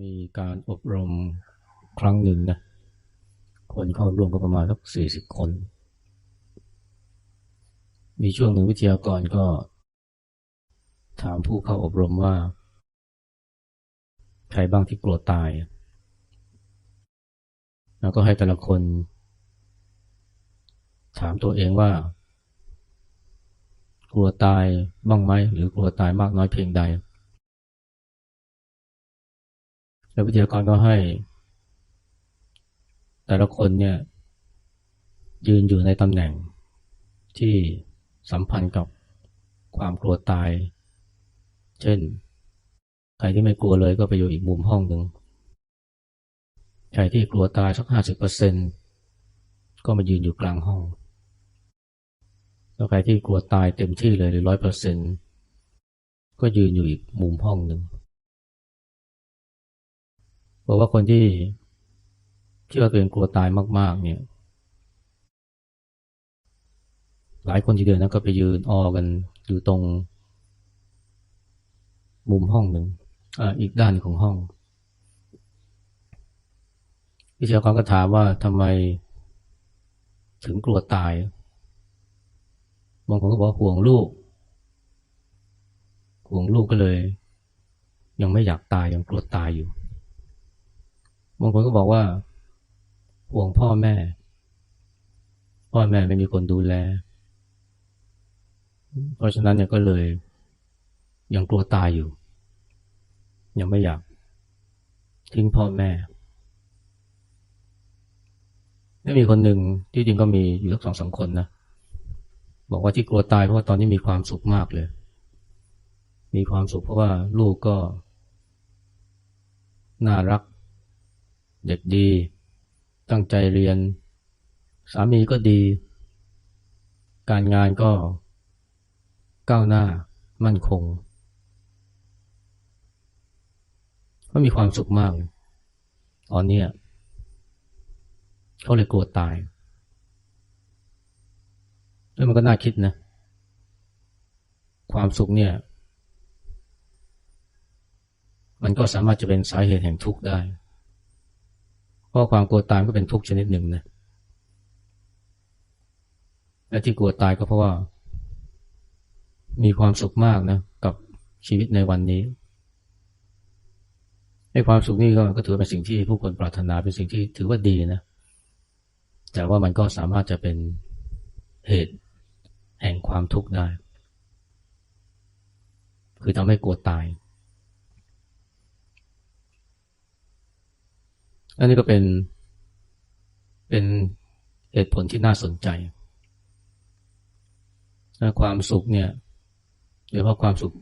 มีการอบรมครั้งหนึ่งนะ คนเข้าร่วมก็ประมาณสักสี่สิบคน มีช่วงหนึ่งวิทยากรก็ ถามผู้เข้าอบรมว่า ใครบ้างที่กลัวตาย แล้วก็ให้แต่ละคน ถามตัวเองว่า กลัวตายบ้างไหมหรือกลัวตายมากน้อยเพียงใด แล้ววิทยากรก็ให้ แต่ละคนเนี่ย ยืนอยู่ในตำแหน่งที่สัมพันธ์กับความกลัวตาย เช่น ใครที่ไม่กลัวเลยก็ไปอยู่อีกมุมห้องหนึ่งใครที่กลัวตายสักห้าสิบเปอร์เซ็นก็มายืนอยู่กลางห้อง แล้วใครที่กลัวตายเต็มที่เลยหรือร้อยเปอร์เซ็นก็ยืนอยู่อีกมุมห้องหนึ่ง บอกว่าคนที่ที่ว่าตัวเองกลัวตายมาก ๆ เนี่ย หลายคนทีเดียวนะก็ไปยืนออกันอยู่ตรง มุมห้องหนึ่งอ่าอีกด้านของห้องวิทยากรก็ถามว่าทำไมถึงกลัวตาย บางคนก็บอกห่วงลูก ห่วงลูกก็เลย ยังไม่อยากตายยังกลัวตายอยู่ บางคนก็บอกว่า ห่วงพ่อแม่ พ่อแม่ไม่มีคนดูแล เพราะฉะนั้นเนี่ยก็เลยยังกลัวตายอยู่ ยังไม่อยาก ทิ้งพ่อแม่ไม่มีคนหนึ่งที่จริงก็มีอยู่สักสองสามคนนะบอกว่าที่กลัวตายเพราะว่าตอนนี้มีความสุขมากเลย มีความสุขเพราะว่าลูกก็ น่ารัก เด็กดี ตั้งใจเรียน สามีก็ดี การงานก็ก้าวหน้ามั่นคงก็มีความสุขมากตอนนี้เขาเลยกลัวตายแล้วมันก็น่าคิดนะ ความสุขเนี่ย มันก็สามารถจะเป็นสาเหตุแห่งทุกข์ได้ เพราะความกลัวตายก็เป็นทุกข์ชนิดหนึ่งนะและที่กลัวตายก็เพราะว่า มีความสุขมากนะ กับชีวิตในวันนี้ในความสุขนี่ก็ก็ถือเป็นสิ่งที่ผู้คนปรารถนาเป็นสิ่งที่ถือว่าดีนะ แต่ว่ามันก็สามารถจะเป็นเหตุแห่งความทุกข์ได้ คือทำให้กลัวตาย อันนี้ก็เป็น เป็นเหตุผลที่น่าสนใจ ความสุขเนี่ยโดยเฉพาะความสุข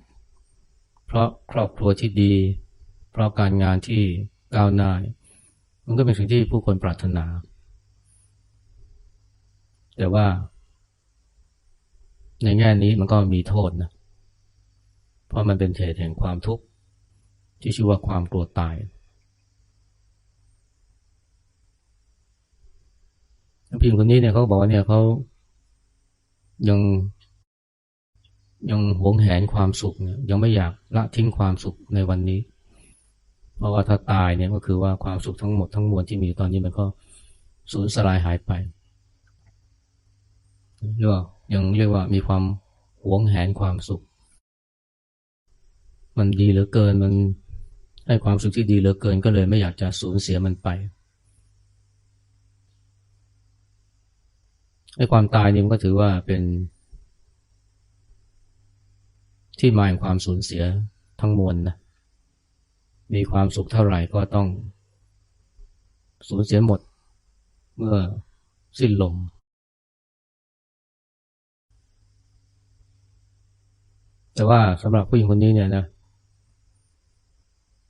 เพราะครอบครัวที่ดี เพราะการงานที่ก้าวหน้ามันก็เป็นสิ่งที่ผู้คนปรารถนา แต่ว่า ในแง่นี้มันก็มีโทษนะ เพราะมันเป็นเหตุแห่งความทุกข์ที่ชื่อว่าความกลัวตาย พิงคนนี้เนี่ยเขาบอกว่าเนี่ยเขายังยังหวงแหนความสุขเนี่ยยังไม่อยากละทิ้งความสุขในวันนี้ เพราะว่าถ้าตายเนี่ยก็คือว่าความสุขทั้งหมดทั้งมวลที่มีตอนนี้มันก็สูญสลายหายไปเรียกว่ายังเรียกว่ามีความหวงแหนความสุข มันดีเหลือเกินมันให้ความสุขที่ดีเหลือเกิน ก็เลยไม่อยากจะสูญเสียมันไป ไอ้ความตายนี่มันก็ถือว่าเป็น ที่มาแห่งความสูญเสียทั้งมวลนะมีความสุขเท่าไหร่ก็ต้อง สูญเสียหมด เมื่อสิ้นลมแต่ว่าสำหรับผู้หญิงคนนี้เนี่ยนะ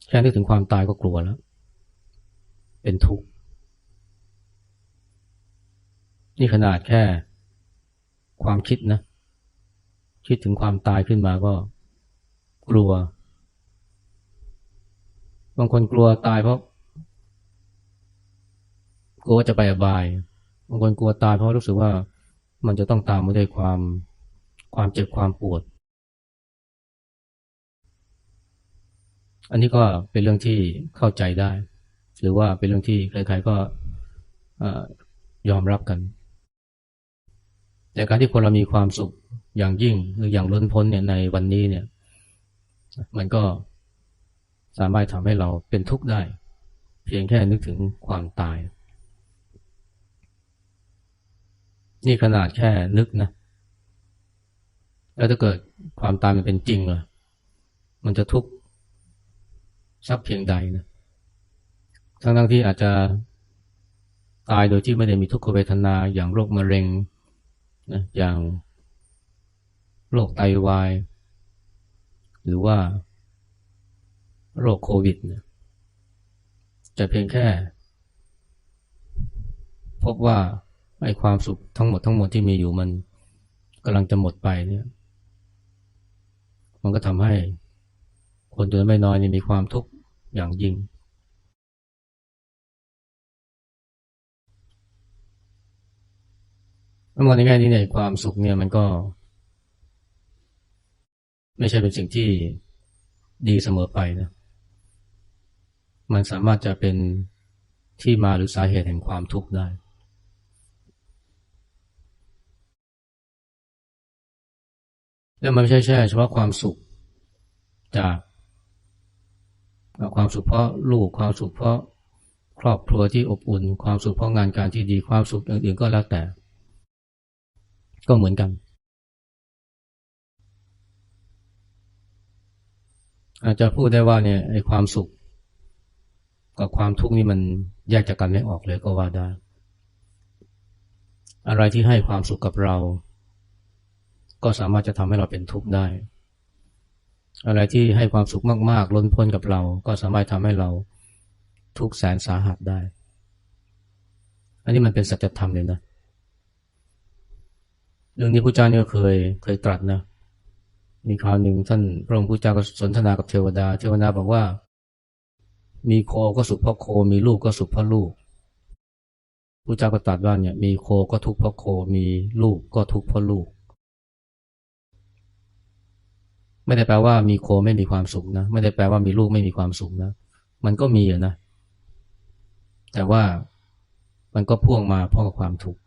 แค่นึกถึงความตายก็กลัวแล้ว เป็นทุกข์ นี่ขนาดแค่ความคิดนะ คิดถึงความตายขึ้นมาก็กลัว บางคนกลัวตายเพราะกลัวจะไปอบาย บางคนกลัวตายเพราะรู้สึกว่ามันจะต้องตามมาด้วยความความเจ็บความปวด อันนี้ก็เป็นเรื่องที่เข้าใจได้ หรือว่าเป็นเรื่องที่ใครๆก็ยอมรับกัน แต่การที่คนเรามีความสุขอย่างยิ่งหรืออย่างล้นพ้นเนี่ยในวันนี้เนี่ย มันก็สามารถทำให้เราเป็นทุกข์ได้ เพียงแค่นึกถึงความตาย นี่ขนาดแค่นึกนะ แล้วถ้าเกิดความตายมันเป็นจริงเลยมันจะทุกข์สักเพียงใดนะทั้งทั้งที่อาจจะตายโดยที่ไม่ได้มีทุกขเวทนาอย่างโรคมะเร็ง นะอย่างโรคไตวาย หรือว่าโรคโควิดจะเพียงแค่ พบว่าไอ้ความสุขทั้งหมดทั้งหมดที่มีอยู่มันกำลังจะหมดไปเนี่ย มันก็ทำให้คนจำนวนไม่น้อยนี่มีความทุกข์อย่างยิ่ง ถ้ามองในแง่นี้เนี่ยความสุขเนี่ยมันก็ ไม่ใช่เป็นสิ่งที่ดีเสมอไปนะ มันสามารถจะเป็นที่มาหรือสาเหตุแห่งความทุกข์ได้ แล้วมันไม่ใช่แค่เฉพาะความสุข จากความสุขเพราะลูกความสุขเพราะครอบครัวที่อบอุ่น ความสุขเพราะงานการที่ดีความสุขอื่นๆก็แล้วแต่ ก็เหมือนกัน อาจจะพูดได้ว่าเนี่ยไอ้ความสุข กับความทุกข์นี่มันแยกจากกันไม่ออกเลยก็ว่าได้ อะไรที่ให้ความสุขกับเรา ก็สามารถจะทำให้เราเป็นทุกข์ได้ อะไรที่ให้ความสุขมาก ๆ ล้นพ้นกับเรา ก็สามารถทำให้เราทุกแสนสาหัสได้ อันนี้มันเป็นสัจธรรมเลยนะเรื่องนี้พระเจ้าเนี่ยเคยเคยตรัสนะ มีคราวหนึ่งท่านพระองค์พระเจ้าก็สนทนากับเทวดา เทวดาบอกว่า มีโคก็สุขเพราะโค มีลูกก็สุขเพราะลูกพระเจ้าก็ตรัสว่าเนี่ย มีโคก็ทุกข์เพราะโค มีลูกก็ทุกข์เพราะลูก ไม่ได้แปลว่ามีโคไม่มีความสุขนะ ไม่ได้แปลว่ามีลูกไม่มีความสุขนะ มันก็มีนะ แต่ว่ามันก็พ่วงมาพ่อกับความทุกข์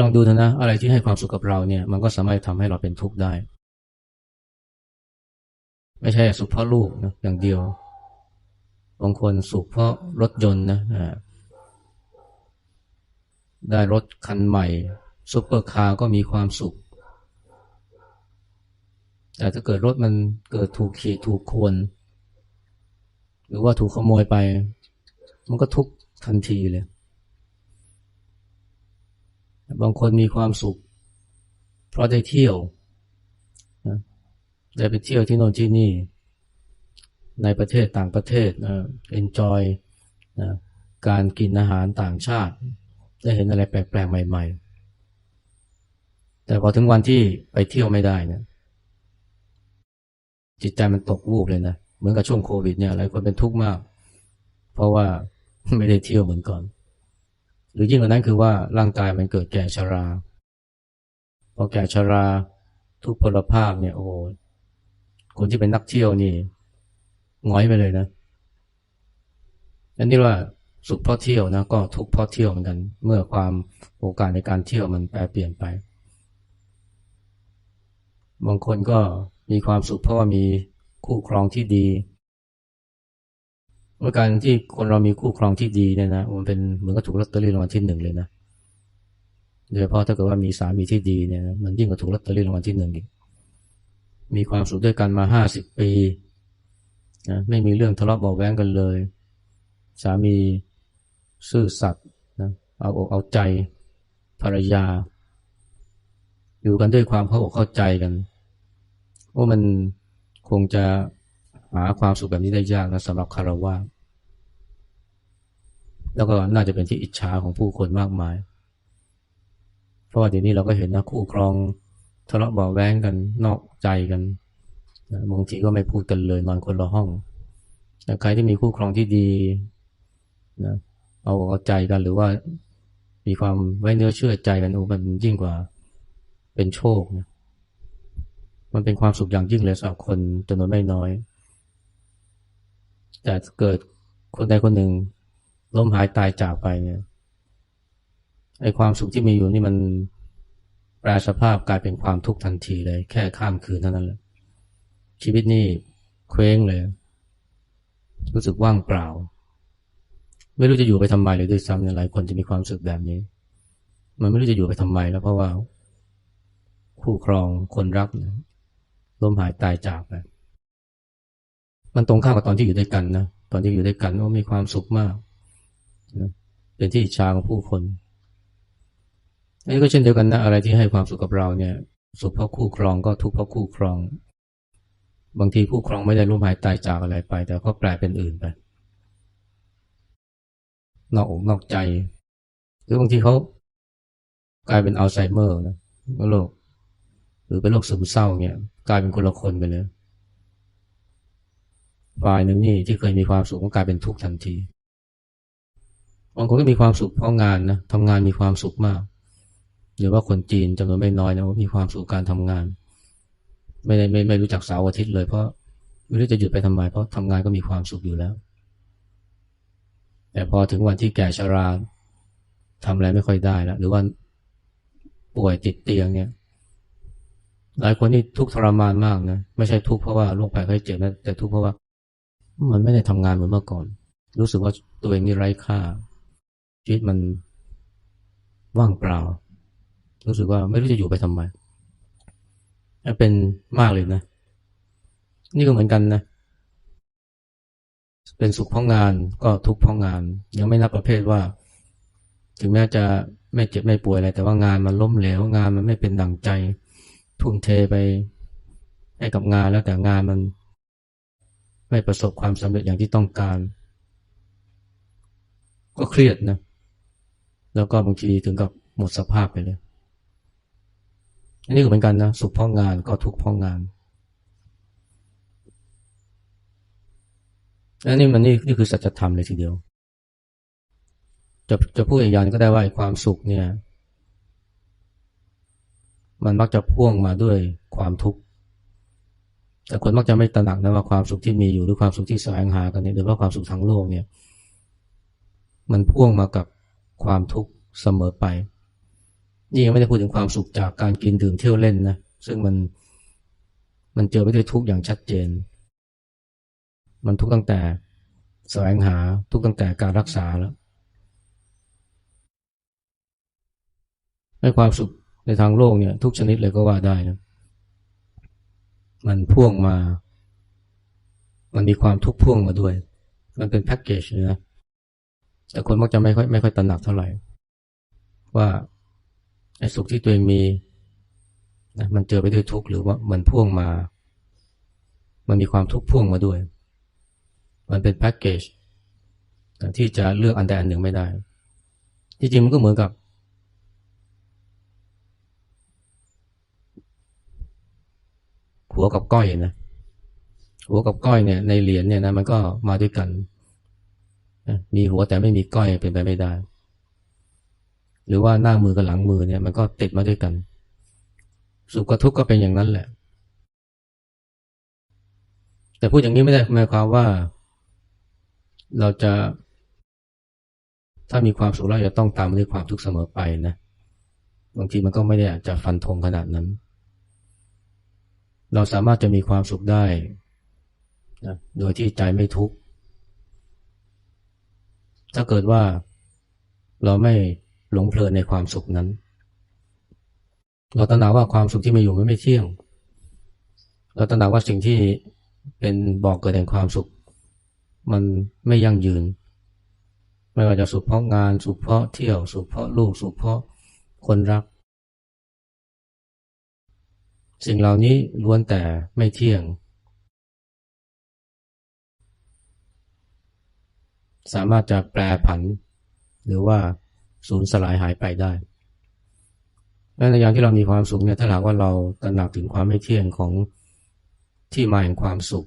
ลองดูเถอะนะ อะไรที่ให้ความสุขกับเราเนี่ย มันก็สามารถทำให้เราเป็นทุกข์ได้ ไม่ใช่สุขเพราะลูกนะอย่างเดียวบางคนสุขเพราะรถยนต์นะได้รถคันใหม่ซุปเปอร์คาร์ก็มีความสุข แต่ถ้าเกิดรถมันเกิดถูกขีดถูกควร หรือว่าถูกขโมยไป มันก็ทุกทันทีเลย บางคนมีความสุข เพราะได้เที่ยวนะได้ไปเที่ยวที่โน่นที่นี่ ในประเทศต่างประเทศนะ enjoy นะการกินอาหารต่างชาติ ได้เห็นอะไรแปลกๆใหม่ ๆ แต่พอถึงวันที่ไปเที่ยวไม่ได้นะจิตใจมันตกวูบเลยนะเหมือนกับช่วงโควิดเนี่ยหลายคนเป็นทุกข์มาก เพราะว่าไม่ได้เที่ยวเหมือนก่อน หรือยิ่งกว่านั้นคือว่าร่างกายมันเกิดแก่ชรา พอแก่ชราทุกพลภาพเนี่ยโอ้คนที่เป็นนักเที่ยวนี่ง้อยไปเลยนะอันนี้ว่าสุขเพราะเที่ยวนะก็ทุกเพราะเที่ยวเหมือนกัน เมื่อความโอกาสในการเที่ยวมันแปรเปลี่ยนไป บางคนก็มีความสุขเพราะว่ามีคู่ครองที่ดี เมื่อการที่คนเรามีคู่ครองที่ดีเนี่ยนะมันเป็นเหมือนกับถูกลอตเตอรี่รางวัลที่หนึ่งเลยนะโดยเฉพาะถ้าเกิดว่ามีสามีที่ดีเนี่ยมันยิ่งกว่าถูกลอตเตอรี่รางวัลที่หนึ่งอีกมีความสุขด้วยกันมาห้าสิบปีนะไม่มีเรื่องทะเลาะเบาแว้งกันเลย สามีซื่อสัตย์นะเอาอกเอาใจภรรยา อยู่กันด้วยความเข้าอกเข้าใจกันว่ามันคงจะหาความสุขแบบนี้ได้ยากนะสำหรับคารวะ แล้วก็น่าจะเป็นที่อิจฉาของผู้คนมากมาย เพราะว่าเดี๋ยวนี้เราก็เห็นนะคู่ครองทะเลาะเบาแวงกันนอกใจกันบางทีก็ไม่พูดกันเลยนอนคนละห้องแต่ใครที่มีคู่ครองที่ดีนะเอาเอาใจกันหรือว่ามีความไว้เนื้อเชื่อใจกันโอ้มันยิ่งกว่าเป็นโชคนะมันเป็นความสุขอย่างยิ่งเลยสำหรับคนจำนวนไม่น้อย แต่เกิดคนใดคนหนึ่ง ล้มหายตายจากไปเนี่ยไอความสุขที่มีอยู่นี่มันแปลสภาพกลายเป็นความทุกข์ทันทีเลย แค่ข้ามคืนเท่านั้นแหละชีวิตนี่เคว้งเลย รู้สึกว่างเปล่า ไม่รู้จะอยู่ไปทำไมเลยด้วยซ้ำเนี่ยหลายคนจะมีความรู้สึกแบบนี้ มันไม่รู้จะอยู่ไปทำไมแล้วเพราะว่า คู่ครองคนรักล้มหายตายจากไปมันตรงข้ามกับตอนที่อยู่ด้วยกันนะตอนที่อยู่ด้วยกันก็มีความสุขมาก เป็นที่อิจฉาของผู้คนอันนี้ก็เช่นเดียวกันนะอะไรที่ให้ความสุขกับเราเนี่ยสุขเพราะคู่ครองก็ทุกข์เพราะคู่ครอง บางทีคู่ครองไม่ได้ล้มหายตายจากอะไรไป แต่ก็แปลเป็นอื่นไปนอกอกนอกใจ หรือบางทีเขากลายเป็นอัลไซเมอร์นะโรคหรือเป็นโรคซึมเศร้าเนี่ยกลายเป็นคนละคนไปเลยฝ่ายหนึ่งนี่ที่เคยมีความสุขก็กลายเป็นทุกข์ทันที บางคนก็มีความสุขเพราะงานนะทำงานมีความสุขมากหรือว่าคนจีนจำนวนไม่น้อยนะว่ามีความสุขการทำงาน ไม่ได้ไม่ไม่รู้จักเสาร์อาทิตย์เลยเพราะไม่รู้จะหยุดไปทำไมเพราะทำงานก็มีความสุขอยู่แล้ว แต่พอถึงวันที่แก่ชราทำอะไรไม่ค่อยได้แล้วหรือว่าป่วยติดเตียงเนี่ย หลายคนนี่ทุกข์ทรมานมากนะไม่ใช่ทุกข์เพราะว่าโรคภัยไข้เจ็บนะแต่ทุกข์เพราะว่า มันไม่ได้ทำงานเหมือนเมื่อก่อน รู้สึกว่าตัวเองนี่ไร้ค่า ชีวิตมันว่างเปล่า รู้สึกว่าไม่รู้จะอยู่ไปทำไมเป็นมากเลยนะ นี่ก็เหมือนกันนะ เป็นสุขเพราะงานก็ทุกข์เพราะงาน ยังไม่นับประเภทว่า ถึงแม้จะไม่เจ็บไม่ป่วยอะไร แต่ว่างานมันล้มเหลวงานมันไม่เป็นดั่งใจ ทุ่มเทไปให้กับงานแล้วแต่งานมัน ไม่ประสบความสำเร็จอย่างที่ต้องการ ก็เครียดนะ แล้วก็บางทีถึงกับหมดสภาพไปเลย อันนี้ก็เหมือนกันนะ สุขพราะงานก็ทุกพราะงานอันนี้มันนี่นี่คือสัจธรรมเลยทีเดียว จะจะพูดอีกอย่างก็ได้ว่าความสุขเนี่ย มันมักจะพ่วงมาด้วยความทุกข์แต่คนมักจะไม่ตระหนักนะว่าความสุขที่มีอยู่หรือความสุขที่แสวงหากันเนี่ยหรือว่าความสุขทางโลกเนี่ย มันพ่วงมากับ ความทุกข์เสมอไป นี่ยังไม่ได้พูดถึงความสุขจากการกินดื่มเที่ยวเล่นนะ ซึ่งมันมันเจอไปด้วยทุกข์อย่างชัดเจน มันทุกข์ตั้งแต่แสวงหาทุกข์ตั้งแต่การรักษาแล้วให้ความสุขในทางโลกเนี่ยทุกชนิดเลยก็ว่าได้นะมันพ่วงมา มันมีความทุกข์พ่วงมาด้วย มันเป็นแพ็กเกจนะ แต่คนมักจะไม่ค่อยไม่ค่อยตระหนักเท่าไหร่ ว่าไอ้สุขที่ตัวเองมีนะมันเจอไปด้วยทุกข์หรือว่ามันพ่วงมา มันมีความทุกข์พ่วงมาด้วย มันเป็นแพ็กเกจที่จะเลือกอันใดอันหนึ่งไม่ได้ ที่จริงมันก็เหมือนกับ หัวกับก้อยนะ หัวกับก้อยเนี่ยในเหรียญเนี่ยนะมันก็มาด้วยกัน มีหัวแต่ไม่มีก้อยเป็นไปไม่ได้ หรือว่าหน้ามือกับหลังมือเนี่ย มันก็ติดมาด้วยกัน สุขกับทุกข์ก็เป็นอย่างนั้นแหละ แต่พูดอย่างนี้ไม่ได้หมายความว่า เราจะถ้ามีความสุขแล้วจะต้องตามมาด้วยความทุกข์เสมอไปนะบางทีมันก็ไม่ได้จะฟันธงขนาดนั้น เราสามารถจะมีความสุขได้นะโดยที่ใจไม่ทุกข์ ถ้าเกิดว่าเราไม่หลงเพลินในความสุขนั้น เราตระหนักว่าความสุขที่มาอยู่มันไม่เที่ยง เราตระหนักว่าสิ่งที่เป็นบอกเกิดแห่งความสุข มันไม่ยั่งยืน ไม่ว่าจะสุขเพราะงานสุขเพราะเที่ยว สุขเพราะลูกสุขเพราะคนรัก สิ่งเหล่านี้ล้วนแต่ไม่เที่ยง สามารถจะแปรผัน หรือว่าสูญสลายหายไปได้และในยามที่เรามีความสุขเนี่ยถ้าหากว่าเราตระหนักถึงความไม่เที่ยงของที่มาแห่งความสุข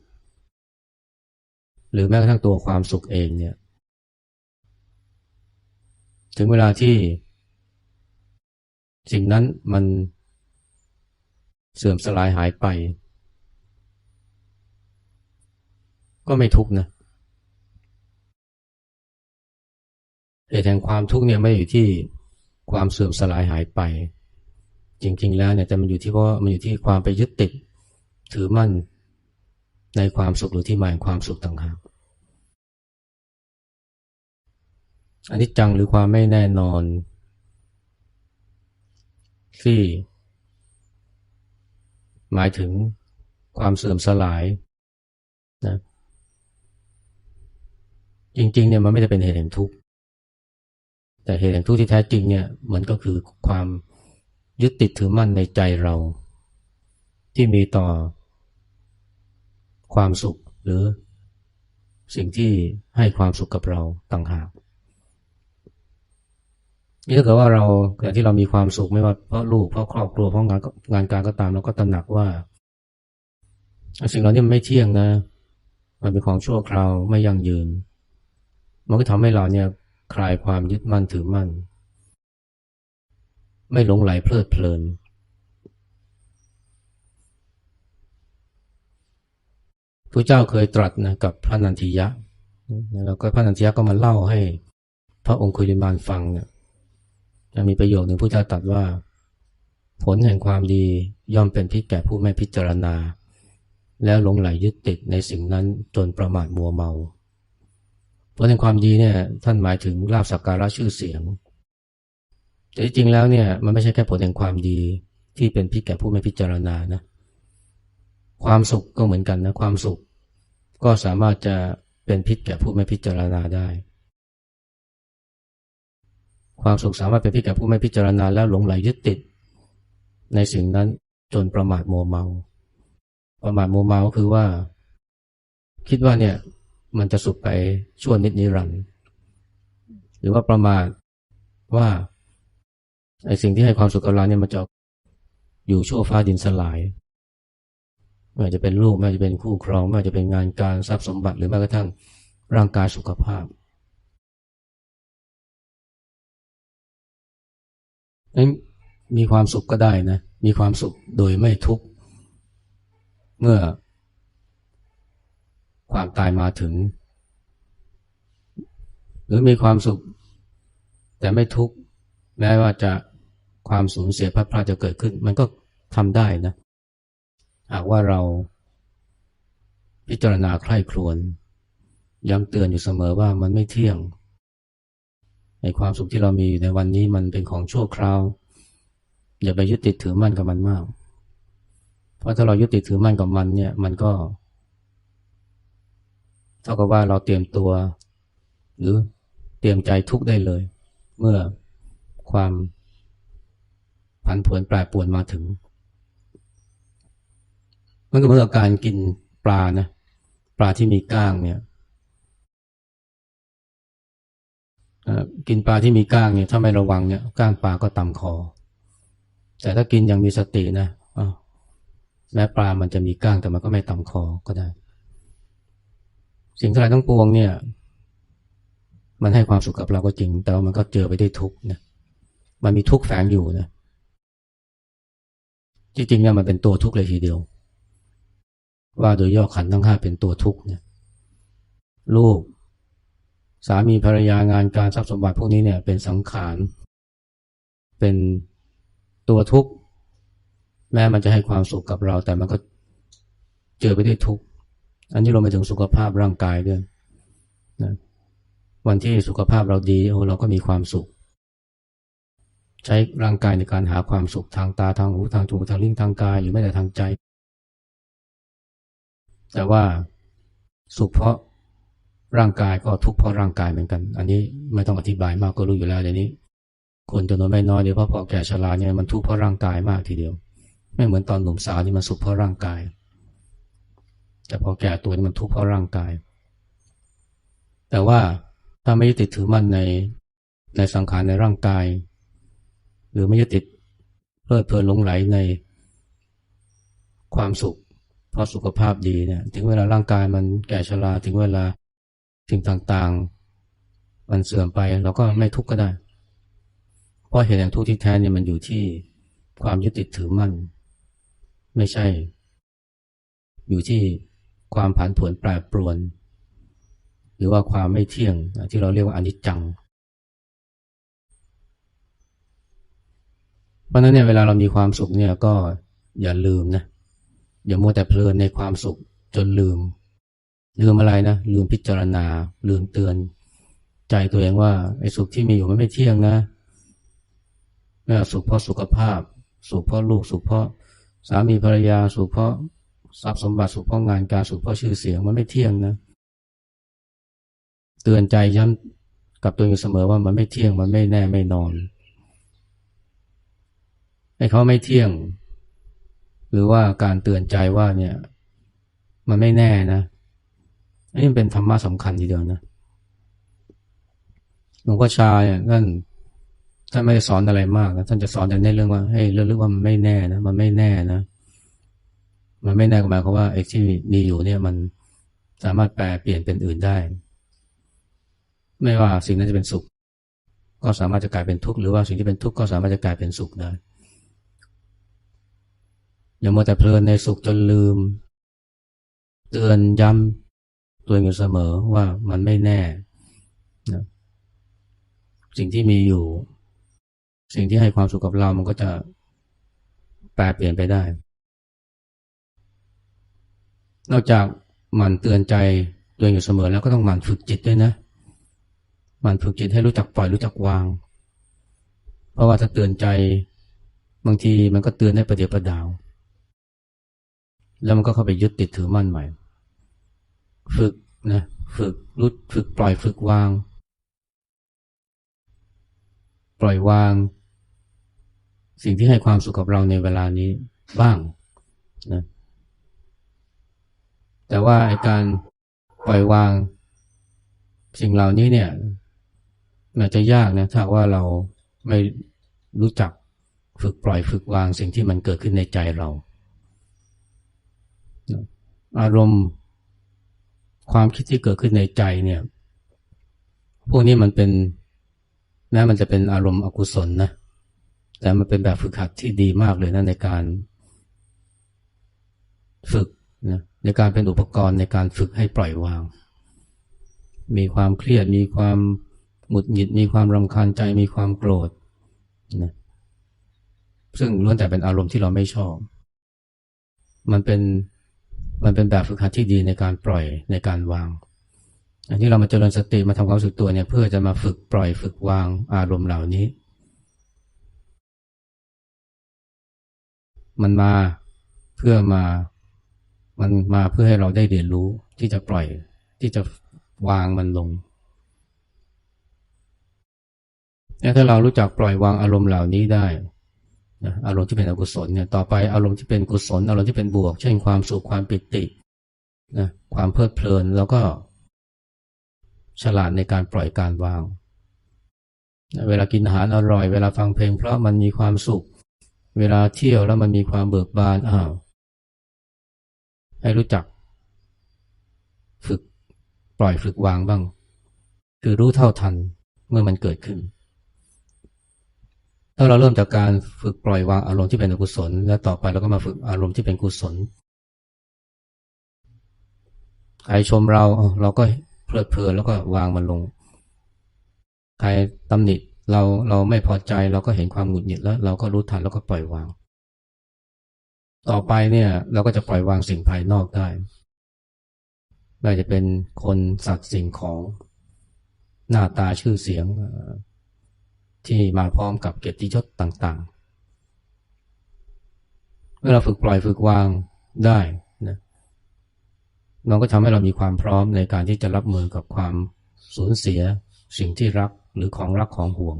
หรือแม้กระทั่งตัวความสุขเองเนี่ย ถึงเวลาที่ สิ่งนั้นมันเสื่อมสลายหายไป ก็ไม่ทุกนะ ตุแห่งความทุกข์เนี่ยไม่ได้อยู่ที่ความเสื่อมสลายหายไป จริง ๆ แล้วเนี่ยแต่มันอยู่ที่ว่ามันอยู่ที่ความไปยึดติดถือมั่นในความสุขหรือที่หมายความสุขต่างหากอันนี้จังหรือความไม่แน่นอน ที่ หมายถึงความเสื่อมสลายนะจริงๆเนี่ยมันไม่ได้เป็นเหตุแห่งทุกข์ แต่เหตุแห่งทุกข์ที่แท้จริงเนี่ยมันก็คือความยึดติดถือมั่นในใจเรา ที่มีต่อความสุขหรือสิ่งที่ให้ความสุขกับเราต่างหากนี่ถ้าเกิดว่าเราแต่ที่เรามีความสุขไม่ว่าเพราะลูกเพราะครอบครัวเพราะงานงานการก็ตามเราก็ตระหนักว่าสิ่งเหล่านี้มันไม่เที่ยงนะ มันเป็นของชั่วคราวไม่ยั่งยืน มันก็ทำให้เราเนี่ย คลายความยึดมั่นถือมั่น ไม่หลงไหลเพลิดเพลิน พระเจ้าเคยตรัสนะกับพระนันทิยะ แล้วก็พระนันทิยะก็มาเล่าให้ พระองค์คุลิมานฟังเนี่ยมีประโยคหนึ่งพระเจ้าตรัสว่า ผลแห่งความดีย่อมเป็นพิษแก่ผู้ไม่พิจารณา แล้วหลงไหลยึดติดในสิ่งนั้นจนประมาทมัวเมา ผลแห่งความดีเนี่ยท่านหมายถึงลาบสักการะชื่อเสียง แต่จริงแล้วเนี่ยมันไม่ใช่แค่ผลแห่งความดีที่เป็นพิษแก่ผู้ไม่พิจารณานะ ความสุขก็เหมือนกันนะความสุข ก็สามารถจะเป็นพิษแก่ผู้ไม่พิจารณาได้ ความสุขสามารถเป็นพิษแก่ผู้ไม่พิจารณาแล้วหลงไหลยึดติด ในสิ่งนั้นจนประมาทโมเมา ประมาทโมเมาก็คือว่า คิดว่าเนี่ย มันจะสุขไปชั่วนิดนิรันด์หรือว่าประมาทว่าไอ้สิ่งที่ให้ความสุขกับเราเนี่ยมันจะอยู่ชั่วฟ้าดินสลายไม่ว่าจะเป็นลูกไม่ว่าจะเป็นคู่ครองไม่ว่าจะเป็นงานการทรัพย์สมบัติหรือแม้กระทั่งร่างกายสุขภาพนั้นมีความสุขก็ได้นะ มีความสุขโดยไม่ทุกข์เมื่อ ความตายมาถึง หรือมีความสุข แต่ไม่ทุกข์แม้ว่าจะความสูญเสียพัดพลาดจะเกิดขึ้น มันก็ทำได้นะหากว่าเราพิจารณาใคร่ครวญย้ำเตือนอยู่เสมอว่ามันไม่เที่ยงในความสุขที่เรามีในวันนี้มันเป็นของชั่วคราว อย่าไปยึดติดถือมั่นกับมันมาก เพราะถ้าเรายึดติดถือมั่นกับมันเนี่ย มันก็ เท่ากับว่าเราเตรียมตัว หรือเตรียมใจทุกได้เลย เมื่อความผันผวนแปรปรวนมาถึง มันก็เหมือนกับการกินปลานะปลาที่มีก้างเนี่ยกินปลาที่มีก้างเนี่ยถ้าไม่ระวังเนี่ยก้างปลาก็ต่ำคอ แต่ถ้ากินอย่างมีสตินะแม้ปลามันจะมีก้างแต่มันก็ไม่ต่ำคอก็ได้ สิ่งทั้งหลายทั้งปวงเนี่ย มันให้ความสุขกับเราก็จริง แต่มันก็เจอไปได้ทุกข์นะมันมีทุกข์แฝงอยู่นะจริงๆเนี่ยมันเป็นตัวทุกข์เลยทีเดียว ว่าโดยย่อขันทั้งห้าเป็นตัวทุกข์เนี่ยลูก สามีภรรยางานการทรัพย์สมบัติพวกนี้เนี่ย เป็นสังขารเป็นตัวทุกข์แม้มันจะให้ความสุขกับเรา แต่มันก็เจอไปได้วยทุกข์ อันนี้เราไปถึงสุขภาพร่างกายด้วยนะวันที่สุขภาพเราดีโอ้เราก็มีความสุข ใช้ร่างกายในการหาความสุขทางตาทางหูทางจมูกทางลิ้นทางกายหรือแม้แต่ทางใจ แต่ว่าสุขเพราะร่างกายก็ทุกข์เพราะร่างกายเหมือนกัน อันนี้ไม่ต้องอธิบายมากก็รู้อยู่แล้วเดี๋ยวนี้ คนจำนวนไม่น้อยเดี๋ยวพอพอแก่ชราเนี่ยมันทุกข์เพราะร่างกายมากทีเดียว ไม่เหมือนตอนหนุ่มสาวที่มันสุขเพราะร่างกาย แต่พอแก่ตัวนี่มันทุกข์เพราะร่างกาย แต่ว่าถ้าไม่ยึดติดถือมั่นในในสังขารในร่างกาย หรือไม่ยึดติดเพลิดเพลินหลงไหลในความสุข เพราะสุขภาพดีเนี่ย ถึงเวลาร่างกายมันแก่ชราถึงเวลาสิ่งต่างๆ มันเสื่อมไปเราก็ไม่ทุกข์ก็ได้ เพราะเหตุแห่งทุกข์ที่แท้เนี่ยมันอยู่ที่ความยึดติดถือมั่น ไม่ใช่ อยู่ที่ ความผันผวนแปรปรวน หรือว่าความไม่เที่ยงที่เราเรียกว่าอนิจจังเพราะนั้นเนี่ยเวลาเรามีความสุขเนี่ยก็อย่าลืมนะอย่ามัวแต่เพลินในความสุขจนลืม ลืมอะไรนะลืมพิจารณา ลืมเตือน ใจตัวเองว่าไอ้สุขที่มีอยู่มันไม่เที่ยงนะสุขเพราะสุขภาพ สุขเพราะลูก สุขเพราะสามีภรรยา สุขเพราะ ทรัพย์สมบัติสุขเพราะงานการสุขเพราะชื่อเสียงมันไม่เที่ยงนะ เตือนใจย้ำกับตัวเองเสมอว่ามันไม่เที่ยงมันไม่แน่ไม่นอนไอ้เขาไม่เที่ยง หรือว่าการเตือนใจว่าเนี่ย มันไม่แน่นะอันนี้เป็นธรรมะสำคัญทีเดียวนะหลวงพ่อชาเนี่ยท่านท่านไม่ได้สอนอะไรมากนะท่านจะสอนแต่ในเรื่องว่าให้เรื่องว่ามันไม่แน่นะมันไม่แน่นะ มันไม่แน่หมายความว่าไอ้ที่มีอยู่เนี่ยมันสามารถแปลเปลี่ยนเป็นอื่นได้ ไม่ว่าสิ่งนั้นจะเป็นสุข ก็สามารถจะกลายเป็นทุกข์หรือว่าสิ่งที่เป็นทุกข์ก็สามารถจะกลายเป็นสุขได้อย่ามัวแต่เพลินในสุขจนลืม เตือนย้ำตัวเองอยู่เสมอว่ามันไม่แน่นะสิ่งที่มีอยู่ สิ่งที่ให้ความสุขกับเรามันก็จะแปลเปลี่ยนไปได้ นอกจากหมั่นเตือนใจตัวเองอยู่เสมอแล้วก็ต้องหมั่นฝึกจิตด้วยนะหมั่นฝึกจิตให้รู้จักปล่อยรู้จักวาง เพราะว่าถ้าเตือนใจบางทีมันก็เตือนได้ประเดี๋ยวประดาว แล้วมันก็เข้าไปยึดติดถือมั่นใหม่ ฝึกนะฝึกรู้ฝึกปล่อยฝึกวาง ปล่อยวาง สิ่งที่ให้ความสุขกับเราในเวลานี้บ้างนะ แต่ว่าไอการปล่อยวางสิ่งเหล่านี้เนี่ยอาจจะยากนะถ้าว่าเราไม่รู้จักฝึกปล่อยฝึกวางสิ่งที่มันเกิดขึ้นในใจเรา อารมณ์ความคิดที่เกิดขึ้นในใจเนี่ย พวกนี้มันเป็นแม้มันจะเป็นอารมณ์อกุศลนะ แต่มันเป็นแบบฝึกหัดที่ดีมากเลยนะในการฝึกนะ ในการเป็นอุปกรณ์ในการฝึกให้ปล่อยวาง มีความเครียด มีความหงุดหงิด มีความรำคาญใจ มีความโกรธนะซึ่งล้วนแต่เป็นอารมณ์ที่เราไม่ชอบ มันเป็นมันเป็นแบบฝึกหัดที่ดีในการปล่อยในการวาง อันที่เรามาเจริญสติมาทำความสึกตัวเนี่ยเพื่อจะมาฝึกปล่อยฝึกวางอารมณ์เหล่านี้ มันมาเพื่อมา มันมาเพื่อให้เราได้เรียนรู้ที่จะปล่อยที่จะวางมันลงถ้าเรารู้จักปล่อยวางอารมณ์เหล่านี้ได้นะอารมณ์ที่เป็นอกุศลเนี่ยต่อไปอารมณ์ที่เป็นกุศล อารมณ์ที่เป็นบวก เช่นความสุขความปิตินะความเพลิดเพลินแล้วก็ ฉลาดในการปล่อยการวาง เวลากินอาหารอร่อย เวลาฟังเพลงเพราะมันมีความสุข เวลาเที่ยวแล้วมันมีความเบิกบานอ้าว ให้รู้จัก ฝึกปล่อยฝึกวางบ้าง คือรู้เท่าทันเมื่อมันเกิดขึ้น ถ้าเราเริ่มจากการฝึกปล่อยวางอารมณ์ที่เป็นอกุศล แล้วต่อไปเราก็มาฝึกอารมณ์ที่เป็นกุศลใครชมเราเราก็เพลิดเพลินแล้วก็วางมันลง ใครตำหนิเราเราไม่พอใจเราก็เห็นความหงุดหงิดแล้ว เราก็รู้ทันแล้วก็ปล่อยวาง ต่อไปเนี่ย เราก็จะปล่อยวางสิ่งภายนอกได้ไม่จะเป็นคนสัตว์สิ่งของหน้าตาชื่อเสียงที่มาพร้อมกับเกียรติยศต่างๆ เมื่อเราฝึกปล่อยฝึกวางได้นะมันก็ทำให้เรามีความพร้อมในการที่จะรับมือกับความสูญเสียสิ่งที่รักหรือของรักของห่วง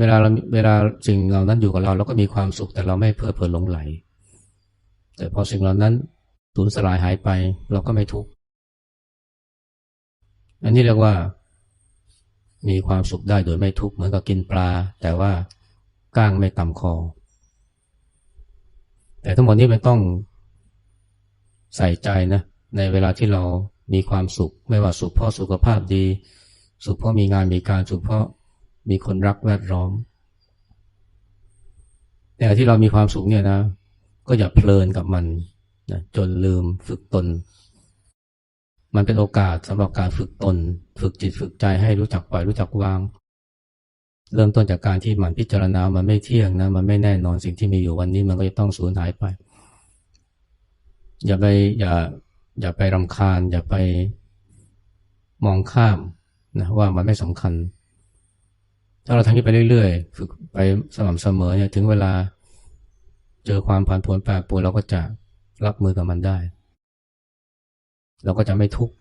เวลาเราเวลาสิ่งเหล่านั้นอยู่กับเราเราก็มีความสุขแต่เราไม่เพลิดเพลินหลงไหล แต่พอสิ่งเหล่านั้นสูญสลายหายไปเราก็ไม่ทุกข์อันนี้เรียกว่า มีความสุขได้โดยไม่ทุกข์เหมือนกับกินปลา แต่ว่าก้างไม่ต่ำคอ แต่ทั้งหมดนี้มันต้องใส่ใจนะในเวลาที่เรามีความสุข ไม่ว่าสุขเพราะสุขภาพดี สุขเพราะมีงานมีการสุขเพราะ มีคนรักแวดล้อม แต่ที่เรามีความสุขเนี่ยนะ ก็อย่าเพลินกับมันนะจนลืมฝึกตน มันเป็นโอกาสสำหรับการฝึกตน ฝึกจิตฝึกใจให้รู้จักปล่อยรู้จักวาง เริ่มต้นจากการที่มันพิจารณา มันไม่เที่ยงนะ มันไม่แน่นอนสิ่งที่มีอยู่วันนี้มันก็จะต้องสูญหายไป อย่าไปอย่าอย่าไปรำคาญ อย่าไปมองข้ามนะว่ามันไม่สำคัญ ถ้าเราทำนี้ไปเรื่อยๆ ฝึกไปสม่ำเสมอเนี่ยถึงเวลาเจอความผันผวนแปรปรวนเราก็จะรับมือกับมันได้ เราก็จะไม่ทุกข์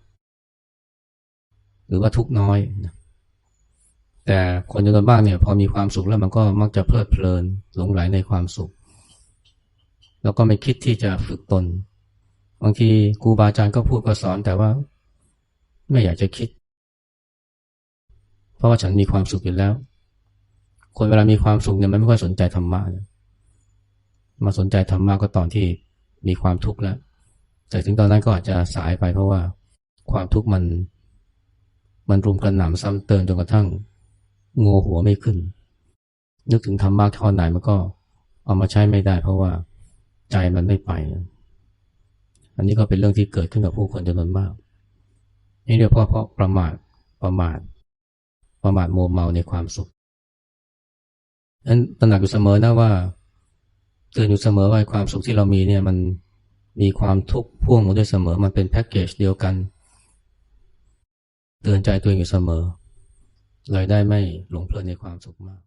หรือว่าทุกข์น้อยนะแต่คนจำนวนมากเนี่ยพอมีความสุขแล้วมันก็มักจะเพลิดเพลินหลงไหลในความสุข แล้วก็ไม่คิดที่จะฝึกตน บางทีครูบาอาจารย์ก็พูดก็สอนแต่ว่า ไม่อยากจะคิด เพราะว่าฉันมีความสุขอยู่แล้ว คนเวลามีความสุขเนี่ยมันไม่ค่อยสนใจธรรมะมาสนใจธรรมะก็ตอนที่มีความทุกข์แล้ว แต่ถึงตอนนั้นก็อาจจะสายไปเพราะว่าความทุกข์มัน มันรุมกระหน่ำซ้ำเติมจนกระทั่งงอหัวไม่ขึ้น นึกถึงธรรมะเท่าไหนมันก็เอามาใช้ไม่ได้ เพราะว่าใจมันไม่ไป อันนี้ก็เป็นเรื่องที่เกิดขึ้นกับผู้คนจำนวนมาก นี่เรียกว่าะเพราะประมาทประมาทประมาทโมเมาในความสุข นั้นตระหนักอยู่เสมอนะว่าเตือนอยู่เสมอว่าความสุขที่เรามีเนี่ยมันมีความทุกข์พ่วงมาด้วยเสมอ มันเป็นแพ็กเกจเดียวกัน เตือนใจตัวเองอยู่เสมอ เลยได้ไม่หลงเพลินในความสุขมาก